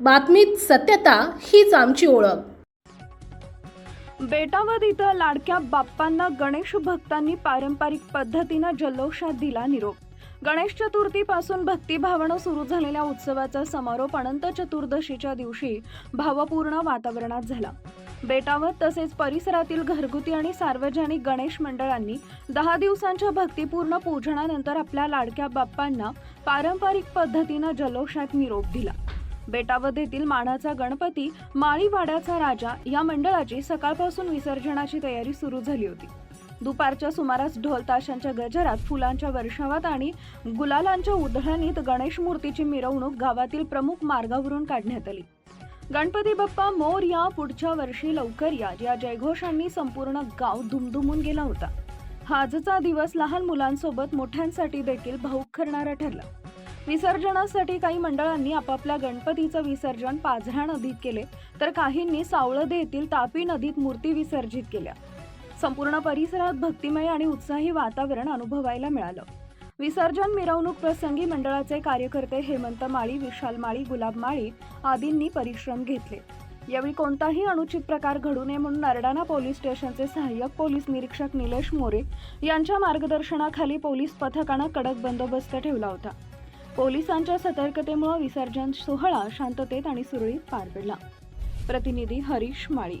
बातमीत सत्यता हीच आमची ओळख. बेटावद इथं लाडक्या बाप्पांना गणेश भक्तांनी पारंपरिक पद्धतीनं जल्लोषात दिला निरोप. गणेश चतुर्थीपासून भक्तिभावानं सुरू झालेल्या उत्सवाचा समारोप अनंत चतुर्दशीच्या दिवशी भावपूर्ण वातावरणात झाला. बेटावर तसेच परिसरातील घरगुती आणि सार्वजनिक गणेश मंडळांनी दहा दिवसांच्या भक्तीपूर्ण पूजनानंतर आपल्या लाडक्या बाप्पांना पारंपरिक पद्धतीनं जल्लोषात निरोप दिला. बेटावद येथील मानाचा गणपती माळीवाड्याचा राजा या मंडळाची सकाळपासून विसर्जनाची तयारी सुरू झाली होती. दुपारच्या सुमारास ढोल ताशांच्या गजरात फुलांच्या वर्षावात आणि गुलालांच्या उधळणीत गणेश मूर्तीची मिरवणूक गावातील प्रमुख मार्गावरून काढण्यात आली. गणपती बाप्पा मोर या पुढच्या वर्षी लवकर या. या जयघोषांनी संपूर्ण गाव दुमदुमून गेला होता. हा आजचा दिवस लहान मुलांसोबत मोठ्यांसाठी देखील भाऊक करणारा ठरला. विसर्जनासाठी काही मंडळांनी आपापल्या गणपतीचं विसर्जन पाझरा नदीत केले तर काहींनी सावळदे येथील तापी नदीत मूर्ती विसर्जित केल्या. संपूर्ण परिसरात भक्तिमय आणि उत्साही वातावरण अनुभवायला मिळालं. विसर्जन मिरवणूक प्रसंगी मंडळाचे कार्यकर्ते हेमंत माळी विशाल माळी गुलाब माळी आदींनी परिश्रम घेतले. यावेळी कोणताही अनुचित प्रकार घडू नये म्हणून नरडाणा पोलीस स्टेशनचे सहाय्यक पोलीस निरीक्षक निलेश मोरे यांच्या मार्गदर्शनाखाली पोलीस पथकानं कडक बंदोबस्त ठेवला होता. पोलिसांच्या सतर्कतेमुळे विसर्जन सोहळा शांततेत आणि सुरळीत पार पडला. प्रतिनिधी हरीश माळी.